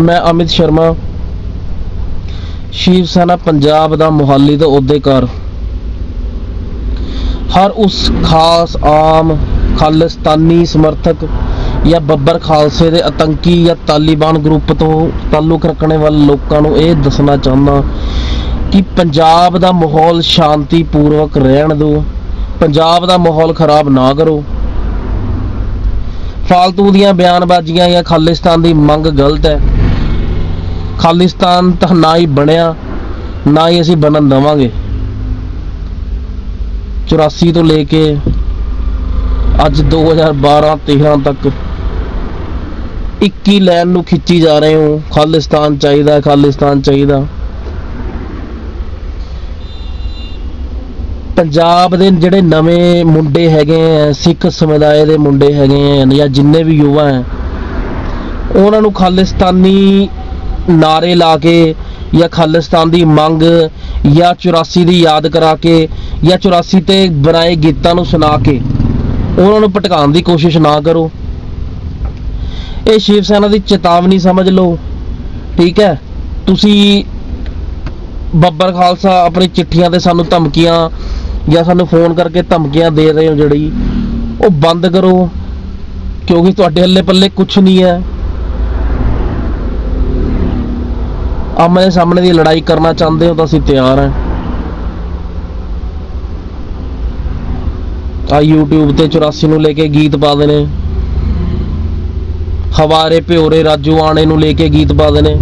ਮੈਂ ਅਮਿਤ ਸ਼ਰਮਾ, ਸ਼ਿਵ ਸੈਨਾ ਪੰਜਾਬ ਦਾ ਮੁਹਾਲੀ ਦਾ ਅਹੁਦੇਕਾਰ ਹਰ ਉਸ ਖਾਸ ਆਮ ਖਾਲਿਸਤਾਨੀ ਸਮਰਥਕ ਜਾਂ ਬੱਬਰ ਖਾਲਸੇ ਦੇ ਆਤੰਕੀ ਜਾਂ ਤਾਲਿਬਾਨ ਗਰੁੱਪ ਤੋਂ ਤਾਲੁਕ ਰੱਖਣੇ ਵਾਲੇ ਲੋਕਾਂ ਨੂੰ ਇਹ ਦੱਸਣਾ ਚਾਹੁੰਦਾ ਕਿ ਪੰਜਾਬ ਦਾ ਮਾਹੌਲ ਸ਼ਾਂਤੀਪੂਰਵਕ ਰਹਿਣ ਦਿਓ, ਪੰਜਾਬ ਦਾ ਮਾਹੌਲ ਖਰਾਬ ਨਾ ਕਰੋ। ਫਾਲਤੂ ਦੀਆਂ ਬਿਆਨਬਾਜ਼ੀਆਂ ਜਾਂ ਖਾਲਿਸਤਾਨ ਦੀ ਮੰਗ ਗਲਤ ਹੈ। ਖਾਲਿਸਤਾਨ ਤਾਂ ਨਾ ਹੀ ਬਣਿਆ, ਨਾ ਹੀ ਅਸੀਂ ਬਣਨ ਦੇਵਾਂਗੇ। 84 ਤੋਂ ਲੈ ਕੇ ਅੱਜ 2012 13 ਤੱਕ 21 ਲਾਈਨ ਨੂੰ ਖਿੱਚੀ ਜਾ ਰਹੇ ਹੋ। ਖਾਲਿਸਤਾਨ ਚਾਹੀਦਾ ਖਾਲਿਸਤਾਨ ਚਾਹੀਦਾ। ਪੰਜਾਬ ਦੇ ਜਿਹੜੇ ਨਵੇਂ ਮੁੰਡੇ ਹੈਗੇ ਆ, ਸਿੱਖ ਸਮੁਦਾਇ ਦੇ ਮੁੰਡੇ ਹੈਗੇ ਆ, ਜਾਂ ਜਿੰਨੇ ਵੀ ਯੁਵਾ ਹੈ, ਉਹਨਾਂ ਨੂੰ ਖਾਲਿਸਤਾਨੀ ਨਾਰੇ ਲਾ ਕੇ ਜਾਂ ਖਾਲਿਸਤਾਨ ਦੀ ਮੰਗ ਜਾਂ 84 ਦੀ ਯਾਦ ਕਰਾ ਕੇ ਜਾਂ 84 ਤੇ ਬਣਾਏ ਗੀਤਾਂ ਨੂੰ ਸੁਣਾ ਕੇ ਉਹਨਾਂ ਨੂੰ ਭਟਕਾਉਣ ਦੀ ਕੋਸ਼ਿਸ਼ ਨਾ ਕਰੋ। ਇਹ ਸ਼ਿਵ ਸੈਨਾ ਦੀ ਚੇਤਾਵਨੀ ਸਮਝ ਲਓ। ਠੀਕ ਹੈ? ਤੁਸੀਂ ਬੱਬਰ ਖਾਲਸਾ ਆਪਣੀ ਚਿੱਠੀਆਂ ਤੇ ਸਾਨੂੰ ਧਮਕੀਆਂ ਜਾਂ ਸਾਨੂੰ ਫੋਨ ਕਰਕੇ ਧਮਕੀਆਂ ਦੇ ਰਹੇ ਹੋ ਜਿਹੜੀ, ਉਹ ਬੰਦ ਕਰੋ। ਕਿਉਂਕਿ ਤੁਹਾਡੇ ਹੱਲੇ ਪੱਲੇ ਕੁਝ ਨਹੀਂ ਹੈ। ਆਮਣੇ ਸਾਹਮਣੇ ਦੀ ਲੜਾਈ ਕਰਨਾ ਚਾਹੁੰਦੇ ਹੋ ਤਾਂ ਅਸੀਂ ਤਿਆਰ ਹਾਂ। ਆ YouTube ਤੇ 84 ਨੂੰ ਲੈ ਕੇ ਗੀਤ ਪਾ ਦੇਣੇ। ਹਵਾਰੇ ਪਿਓਰੇ ਰਾਜੂ ਆਣੇ ਨੂੰ ਲੈ ਕੇ ਗੀਤ ਪਾ ਦੇਣੇ।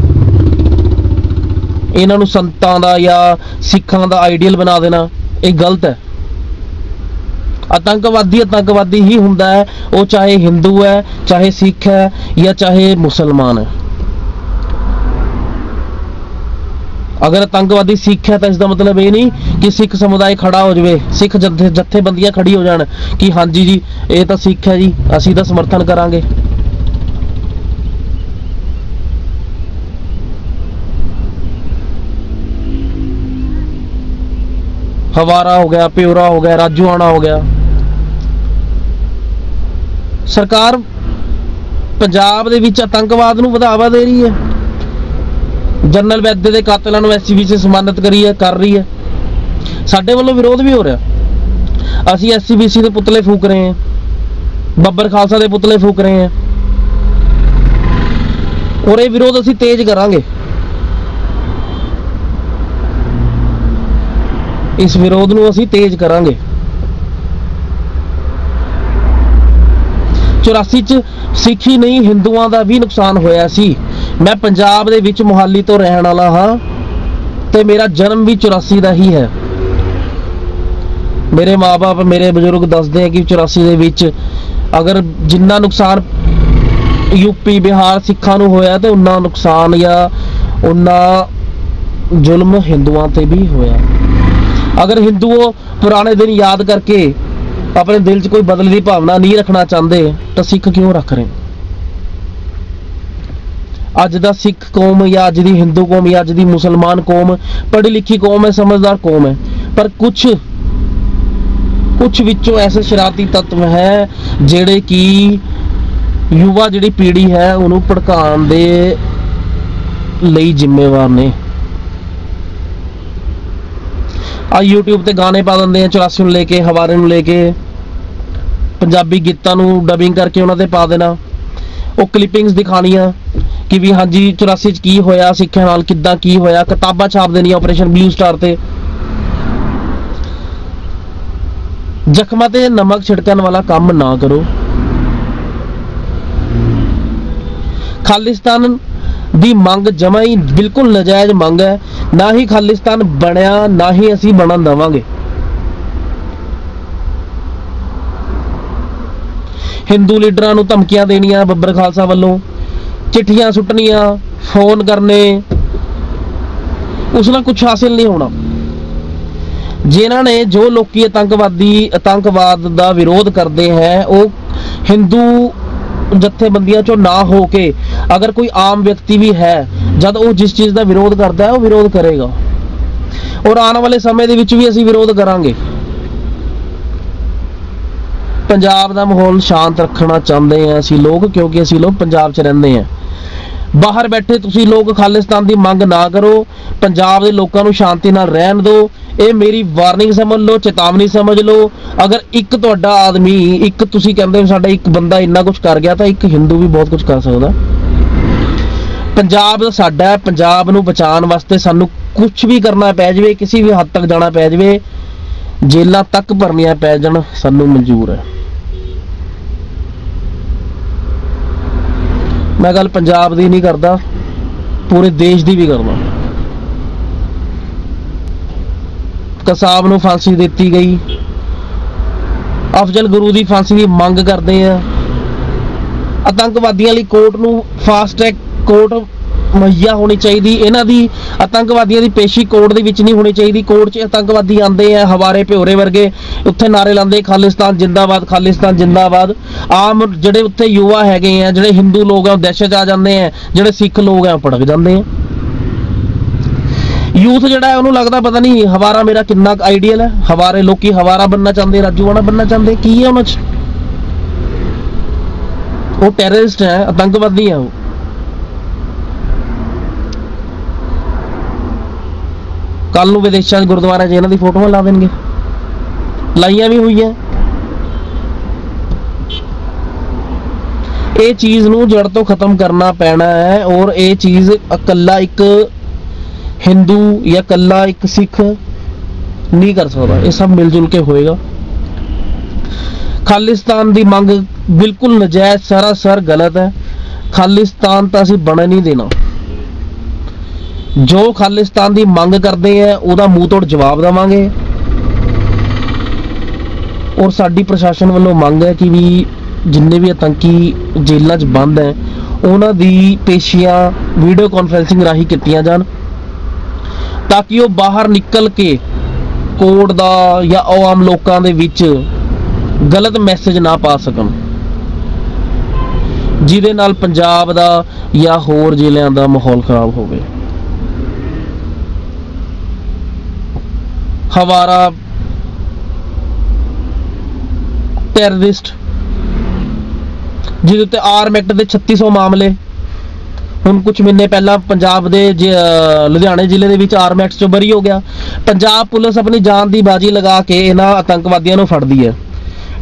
ਇਹਨਾਂ ਨੂੰ ਸੰਤਾਂ ਦਾ ਜਾਂ ਸਿੱਖਾਂ ਦਾ ਆਈਡੀਅਲ ਬਣਾ ਦੇਣਾ, ਇਹ ਗਲਤ ਹੈ। ਆਤੰਕਵਾਦੀ ਆਤੰਕਵਾਦੀ ਹੀ ਹੁੰਦਾ ਹੈ, ਉਹ ਚਾਹੇ ਹਿੰਦੂ ਹੈ, ਚਾਹੇ ਸਿੱਖ ਹੈ ਜਾਂ ਚਾਹੇ ਮੁਸਲਮਾਨ ਹੈ। ਅਗਰ ਆਤੰਕਵਾਦੀ ਸਿੱਖ ਹੈ ਤਾਂ ਇਸ ਦਾ ਮਤਲਬ ਇਹ ਨਹੀਂ ਕਿ ਸਿੱਖ ਸਮੁਦਾਇ ਖੜਾ ਹੋ ਜਾਵੇ। ਸਿੱਖ ਜਥੇਬੰਦੀਆਂ ਖੜੀ ਹੋ ਜਾਣ ਕਿ ਹਾਂਜੀ ਜੀ, ਇਹ ਤਾਂ ਸਿੱਖ ਹੈ ਜੀ, ਅਸੀਂ ਤਾਂ ਸਮਰਥਨ ਕਰਾਂਗੇ। ਹਵਾਰਾ ਹੋ ਗਿਆ ਪਿਉਰਾ ਹੋ ਗਿਆ, ਰਾਜੂਆਣਾ ਹੋ ਗਿਆ। ਸਰਕਾਰ ਪੰਜਾਬ ਦੇ ਵਿੱਚ ਆਤੰਕਵਾਦ ਨੂੰ ਵਧਾਵਾ ਦੇ ਰਹੀ ਹੈ। ਜਨਰਲ ਵੈਦ ਦੇ ਕਾਤਲਾਂ ਨੂੰ ਐਸਸੀਬੀਸੀ ਸਨਮਾਨਿਤ ਕਰੀ ਹੈ, ਕਰ ਰਹੀ ਹੈ। ਸਾਡੇ ਵੱਲੋਂ ਵਿਰੋਧ ਵੀ ਹੋ ਰਿਹਾ। ਅਸੀਂ ਐਸਸੀਬੀਸੀ ਦੇ ਪੁਤਲੇ ਫੂਕ ਰਹੇ ਹਾਂ। ਬੱਬਰ ਖਾਲਸਾ ਦੇ ਪੁਤਲੇ ਫੂਕ ਰਹੇ ਹਾਂ। ਔਰ ਇਹ ਵਿਰੋਧ ਅਸੀਂ ਤੇਜ਼ ਕਰਾਂਗੇ। ਇਸ ਵਿਰੋਧ ਨੂੰ ਅਸੀਂ ਤੇਜ਼ ਕਰਾਂਗੇ। 84 ਚ ਸਿੱਖੀ ਨਹੀਂ ਹਿੰਦੂਆਂ ਦਾ ਵੀ ਨੁਕਸਾਨ ਹੋਇਆ ਸੀ। ਮੈਂ ਪੰਜਾਬ ਦੇ ਵਿੱਚ ਮੁਹਾਲੀ ਤੋਂ ਰਹਿਣ ਵਾਲਾ ਹਾਂ ਤੇ ਮੇਰਾ ਜਨਮ ਵੀ 84 ਦਾ ਹੀ ਹੈ। ਮੇਰੇ ਮਾਪੇ ਮੇਰੇ ਬਜ਼ੁਰਗ ਦੱਸਦੇ ਆ ਕਿ 84 ਦੇ ਵਿੱਚ ਅਗਰ ਜਿੰਨਾ ਨੁਕਸਾਨ ਯੂਪੀ ਬਿਹਾਰ ਸਿੱਖਾਂ ਨੂੰ ਹੋਇਆ ਤੇ ਉਨਾ ਨੁਕਸਾਨ ਜਾਂ ਉਨਾ ਜ਼ੁਲਮ ਹਿੰਦੂਆਂ ਤੇ ਵੀ ਹੋਇਆ। ਅਗਰ ਹਿੰਦੂ ਪੁਰਾਣੇ ਦਿਨ ਯਾਦ ਕਰਕੇ ਆਪਣੇ ਦਿਲ 'ਚ ਕੋਈ ਬਦਲੇ ਦੀ ਭਾਵਨਾ ਨਹੀਂ ਰੱਖਣਾ ਚਾਹੁੰਦੇ, ਤਾਂ ਸਿੱਖ ਕਿਉਂ ਰੱਖ ਰਹੇ ਅੱਜ ਦਾ ਸਿੱਖ ਕੌਮ ਜਾਂ ਅੱਜ ਦੀ ਹਿੰਦੂ ਕੌਮ ਜਾਂ ਅੱਜ ਦੀ ਮੁਸਲਮਾਨ ਕੌਮ, ਪੜ੍ਹੀ ਲਿਖੀ ਕੌਮ ਹੈ, ਸਮਝਦਾਰ ਕੌਮ ਹੈ। ਪਰ ਕੁਝ ਕੁਝ ਵਿੱਚੋਂ ਐਸੇ ਸ਼ਰਾਰਤੀ ਤੱਤਵ ਹੈ ਜਿਹੜੇ ਕਿ ਯੁਵਾ ਜਿਹੜੀ ਪੀੜ੍ਹੀ ਹੈ, ਉਹਨੂੰ ਭੜਕਾਉਣ ਦੇ ਲਈ ਜ਼ਿੰਮੇਵਾਰ ਨੇ। ਆ YouTube ਤੇ ਗਾਣੇ ਪਾ ਦਿੰਦੇ ਆ 84 ਨੂੰ ਲੈ ਕੇ, ਹਵਾਰੇ ਨੂੰ ਲੈ ਕੇ। ਪੰਜਾਬੀ ਗੀਤਾਂ ਨੂੰ ਡਬਿੰਗ ਕਰਕੇ ਉਹਨਾਂ ਤੇ ਪਾ ਦੇਣਾ। ਉਹ ਕਲਿੱਪਿੰਗਸ ਦਿਖਾਣੀਆਂ ਕਿ ਵੀ ਹਾਂਜੀ 84 ਚ ਕੀ ਹੋਇਆ, ਸਿੱਖਿਆ ਨਾਲ ਕਿੱਦਾਂ ਕੀ ਹੋਇਆ, ਕਿਤਾਬਾਂ ਛਾਪ ਦੇਣੀਆਂ ਆਪਰੇਸ਼ਨ ਬਲੂ ਸਟਾਰ ਤੇ। ਜ਼ਖਮਾਂ ਤੇ ਨਮਕ ਛਿੜਕਣ ਵਾਲਾ ਕੰਮ ਨਾ ਕਰੋ। ਖਾਲਿਸਤਾਨ ਦੀ ਮੰਗ ਜਮਾ ਹੀ ਬਿਲਕੁਲ ਨਜਾਇਜ਼ ਮੰਗ ਹੈ। ਨਾ ਹੀ ਖਾਲਿਸਤਾਨ ਬਣਿਆ, ਨਾ ਹੀ ਅਸੀਂ ਬਣਨ ਦੇਵਾਂਗੇ। ਹਿੰਦੂ ਲੀਡਰਾਂ ਨੂੰ ਧਮਕੀਆਂ ਦੇਣੀਆਂ ਬੱਬਰ ਖਾਲਸਾ ਵੱਲੋਂ। ਚਿੱਠੀਆਂ ਸੁੱਟਣੀਆਂ, ਫੋਨ ਕਰਨੇ। ਉਸ ਨਾਲ ਕੁਝ ਹਾਸਿਲ ਨਹੀਂ ਹੋਣਾ। ਜਿਨ੍ਹਾਂ ਨੇ ਜੋ ਲੋਕੀ ਆਤੰਕਵਾਦੀ, ਆਤੰਕਵਾਦ ਦਾ ਵਿਰੋਧ ਕਰਦੇ ਹੈ, ਉਹ ਹਿੰਦੂ ਜਥੇਬੰਦੀਆਂ ਚੋਂ ਨਾ ਹੋ ਕੇ ਅਗਰ ਕੋਈ ਆਮ ਵਿਅਕਤੀ ਵੀ ਹੈ, ਜਦ ਉਹ ਜਿਸ ਚੀਜ਼ ਦਾ ਵਿਰੋਧ ਕਰਦਾ ਹੈ, ਉਹ ਵਿਰੋਧ ਕਰੇਗਾ। ਔਰ ਆਉਣ ਵਾਲੇ ਸਮੇਂ ਦੇ ਵਿੱਚ ਵੀ ਅਸੀਂ ਵਿਰੋਧ ਕਰਾਂਗੇ। ਪੰਜਾਬ ਦਾ ਮਾਹੌਲ ਸ਼ਾਂਤ ਰੱਖਣਾ ਚਾਹੁੰਦੇ ਹਾਂ ਅਸੀਂ ਲੋਕ, ਕਿਉਂਕਿ ਅਸੀਂ ਲੋਕ ਪੰਜਾਬ 'ਚ ਰਹਿੰਦੇ ਹਾਂ ਬਾਹਰ ਬੈਠੇ ਤੁਸੀਂ ਲੋਕ ਖਾਲਿਸਤਾਨ ਦੀ ਮੰਗ ਨਾ ਕਰੋ, ਪੰਜਾਬ ਦੇ ਲੋਕਾਂ ਨੂੰ ਸ਼ਾਂਤੀ ਨਾਲ ਰਹਿਣ ਦਿਓ। ਇਹ ਮੇਰੀ ਵਾਰਨਿੰਗ ਸਮਝ ਲਓ, ਚੇਤਾਵਨੀ ਸਮਝ ਲਓ। ਅਗਰ ਇੱਕ ਤੁਹਾਡਾ ਆਦਮੀ, ਇੱਕ ਤੁਸੀਂ ਕਹਿੰਦੇ ਹੋ ਸਾਡਾ ਇੱਕ ਬੰਦਾ ਇੰਨਾ ਕੁਝ ਕਰ ਗਿਆ, ਤਾਂ ਇੱਕ ਹਿੰਦੂ ਵੀ ਬਹੁਤ ਕੁਝ ਕਰ ਸਕਦਾ। ਪੰਜਾਬ ਸਾਡਾ ਹੈ, ਪੰਜਾਬ ਨੂੰ ਬਚਾਉਣ ਵਾਸਤੇ ਸਾਨੂੰ ਕੁਝ ਵੀ ਕਰਨਾ ਪੈ ਜਾਵੇ, ਕਿਸੇ ਵੀ ਹੱਦ ਤੱਕ ਜਾਣਾ ਪੈ ਜਾਵੇ ਜੇਲਾਂ ਤੱਕ ਭਰਨੀਆਂ ਪੈ ਜਾਣ, ਸਾਨੂੰ ਮਨਜ਼ੂਰ ਹੈ। ਮੈਂ ਗੱਲ ਪੰਜਾਬ ਦੀ ਨਹੀਂ ਕਰਦਾ, ਪੂਰੇ ਦੇਸ਼ ਦੀ ਵੀ ਕਰਦਾ। ਕਸਾਬ ਨੂੰ ਫਾਂਸੀ ਦਿੱਤੀ ਗਈ। ਅਫਜ਼ਲ ਗੁਰੂ ਦੀ ਫਾਂਸੀ ਦੀ ਮੰਗ ਕਰਦੇ ਆ। ਆਤੰਕਵਾਦੀਆਂ ਲਈ ਕੋਰਟ ਨੂੰ ਫਾਸਟ ਟਰੈਕ ਕੋਰਟ ਮੁਹੱਈਆ ਹੋਣੀ ਚਾਹੀਦੀ, ਇਹਨਾਂ ਦੀ ਆਤੰਕਵਾਦੀਆਂ ਦੀ ਪੇਸ਼ੀ ਕੋਰਟ ਦੇ ਵਿੱਚ ਨਹੀਂ ਹੋਣੀ ਚਾਹੀਦੀ, ਕੋਰਟ 'ਚ ਆਤੰਕਵਾਦੀ ਆਂਦੇ ਆ, ਹਵਾਰੇ ਭਿਓਰੇ ਵਰਗੇ, ਉੱਥੇ ਨਾਰੇ ਲਾਉਂਦੇ ਖਾਲਿਸਤਾਨ ਜਿੰਦਾਬਾਦ ਖਾਲਿਸਤਾਨ ਜਿੰਦਾਬਾਦ। ਆਮ ਜਿਹੜੇ ਉੱਥੇ ਯੁਵਾ ਹੈਗੇ ਆ, ਜਿਹੜੇ ਹਿੰਦੂ ਲੋਕ ਆ, ਉਹ ਦਹਿਸ਼ਤ ਆ ਜਾਂਦੇ ਆ, ਜਿਹੜੇ ਸਿੱਖ ਲੋਕ ਆ, ਉਹ ਭੜਕ ਜਾਂਦੇ ਆ। ਯੂਥ ਜਿਹੜਾ ਹੈ, ਉਹਨੂੰ ਲੱਗਦਾ ਪਤਾ ਨਹੀਂ, ਹਵਾਰਾ ਮੇਰਾ ਕਿੰਨਾ ਆਈਡੀਅਲ ਹੈ। ਹਵਾਰੇ ਲੋਕੀ ਹਵਾਰਾ ਬੰਨਣਾ ਚਾਹੁੰਦੇ, ਰਾਜੂਆਣਾ ਬੰਨਣਾ ਚਾਹੁੰਦੇ, ਕੀ ਹੈ ਉਹਨਾਂ 'ਚ? ਉਹ ਟੈਰਰਿਸਟ ਹੈ, ਆਤੰਕਵਾਦੀ ਹੈ ਉਹ। ਕੱਲ ਨੂੰ ਵਿਦੇਸ਼ਾਂ 'ਚ ਗੁਰਦੁਆਰਾ 'ਚ ਇਹਨਾਂ ਦੀ ਫੋਟੋਆਂ ਲਾ ਦੇਣਗੇ। ਲਾਈਆਂ ਵੀ ਹੋਈਆਂ। ਇਹ ਚੀਜ਼ ਨੂੰ ਜੜ ਤੋਂ ਖਤਮ ਕਰਨਾ ਪੈਣਾ ਹੈ ਔਰ ਇਹ ਚੀਜ਼ ਇਕੱਲਾ ਇੱਕ ਹਿੰਦੂ ਜਾਂ ਇਕੱਲਾ ਇੱਕ ਸਿੱਖ ਨਹੀਂ ਕਰ ਸਕਦਾ। ਇਹ ਸਭ ਮਿਲ ਜੁਲ ਕੇ ਹੋਏਗਾ। ਖਾਲਿਸਤਾਨ ਦੀ ਮੰਗ ਬਿਲਕੁਲ ਨਜਾਇਜ਼, ਸਰਾਸਰ ਗਲਤ ਹੈ। ਖਾਲਿਸਤਾਨ ਤਾਂ ਅਸੀਂ ਬਣਨ ਨਹੀਂ ਦੇਣਾ। ਜੋ ਖਾਲਿਸਤਾਨ ਦੀ ਮੰਗ ਕਰਦੇ ਆ, ਉਹਦਾ ਮੂੰਹ ਤੋੜ ਜਵਾਬ ਦੇਵਾਂਗੇ। ਔਰ ਸਾਡੀ ਪ੍ਰਸ਼ਾਸਨ ਵੱਲੋਂ ਮੰਗ ਹੈ ਕਿ ਵੀ ਜਿੰਨੇ ਵੀ ਆਤੰਕੀ ਜੇਲ੍ਹਾਂ 'ਚ ਬੰਦ ਹੈ, ਉਹਨਾਂ ਦੀ ਪੇਸ਼ੀਆਂ ਵੀਡੀਓ ਕਾਨਫਰੈਂਸਿੰਗ ਰਾਹੀਂ ਕੀਤੀਆਂ ਜਾਣ, ਤਾਂ ਕਿ ਉਹ ਬਾਹਰ ਨਿਕਲ ਕੇ ਕੋਰਟ ਦਾ ਜਾਂ ਆਮ ਲੋਕਾਂ ਦੇ ਵਿੱਚ ਗਲਤ ਮੈਸੇਜ ਨਾ ਪਾ ਸਕਣ। ਜਿਹਦੇ ਨਾਲ ਪੰਜਾਬ ਦਾ ਜਾਂ ਹੋਰ ਜ਼ਿਲ੍ਹਿਆਂ ਦਾ ਮਾਹੌਲ ਖਰਾਬ ਹੋਵੇ। ਹਵਾਰਾ ਟੈਰਰਿਸਟ ਜਿਹਦੇ ਉੱਤੇ ਆਰਮ ਐਕਟ ਦੇ 3600 ਮਾਮਲੇ। ਹੁਣ ਕੁਝ ਮਹੀਨੇ ਪਹਿਲਾਂ ਪੰਜਾਬ ਦੇ ਲੁਧਿਆਣੇ ਜ਼ਿਲ੍ਹੇ ਦੇ ਵਿੱਚ ਆਰਮ ਐਕਟ ਚੋਂ ਬਰੀ ਹੋ ਗਿਆ। ਪੰਜਾਬ ਪੁਲਿਸ ਆਪਣੀ ਜਾਨ ਦੀ ਬਾਜੀ ਲਗਾ ਕੇ ਇਹਨਾਂ ਆਤੰਕਵਾਦੀਆਂ ਨੂੰ ਫੜਦੀ ਹੈ।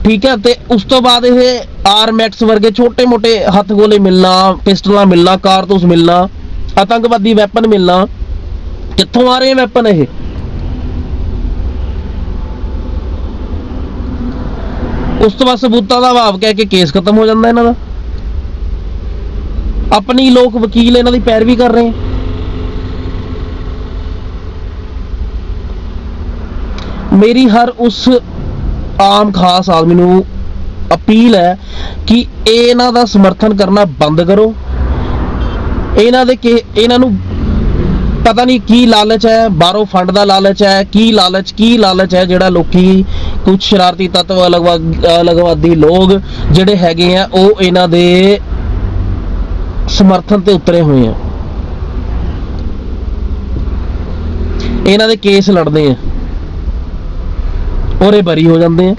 ਠੀਕ ਹੈ, ਤੇ ਉਸ ਤੋਂ ਬਾਅਦ ਇਹ ਆਰਮ ਐਕਸ ਵਰਗੇ ਛੋਟੇ-ਮੋਟੇ ਹੱਥ ਗੋਲੇ ਮਿਲਣਾ, ਪਿਸਟਲਾਂ ਮਿਲਣਾ, ਕਾਰਤੂਸ ਮਿਲਣਾ, ਆਤੰਕਵਾਦੀ ਵੈਪਨ ਮਿਲਣਾ। ਕਿੱਥੋਂ ਆ ਰਹੇ ਵੈਪਨ ਇਹ? ਉਸ ਤੋਂ ਬਾਅਦ ਸਬੂਤਾਂ ਦਾ ਅਭਾਵ ਕਹਿ ਕੇ ਕੇਸ ਖਤਮ ਹੋ ਜਾਂਦਾ ਇਹਨਾਂ ਦਾ। ਆਪਣੀ ਲੋਕ ਵਕੀਲ ਇਹਨਾਂ ਦੀ ਪੈਰਵੀ ਕਰ ਰਹੇ ਮੇਰੀ ਹਰ ਉਸ ਆਮ ਖਾਸ ਆਦਮੀ ਨੂੰ ਅਪੀਲ ਹੈ ਕਿ ਇਹਨਾਂ ਦਾ ਸਮਰਥਨ ਕਰਨਾ ਬੰਦ ਕਰੋ। ਇਹਨਾਂ ਦੇ ਕਿ ਇਹਨਾਂ ਨੂੰ ਪਤਾ ਨਹੀਂ ਕੀ ਲਾਲਚ ਹੈ, ਬਾਹਰੋਂ ਫੰਡ ਦਾ ਲਾਲਚ ਹੈ, ਕੀ ਲਾਲਚ ਕੀ ਲਾਲਚ ਹੈ ਜਿਹੜਾ ਲੋਕੀ ਕੁਝ ਸ਼ਰਾਰਤੀ ਤੱਤਵ ਅਲਗਵਾ- ਅਲਗਵਾਦੀ ਲੋਕ ਜਿਹੜੇ ਹੈਗੇ ਆ, ਉਹ ਇਹਨਾਂ ਦੇ ਸਮਰਥਨ ਤੇ ਉਤਰੇ ਹੋਏ ਆ। ਇਹਨਾਂ ਦੇ ਕੇਸ ਲੜਦੇ ਆ। ਔਰ ਇਹ ਬਰੀ ਹੋ ਜਾਂਦੇ ਆ।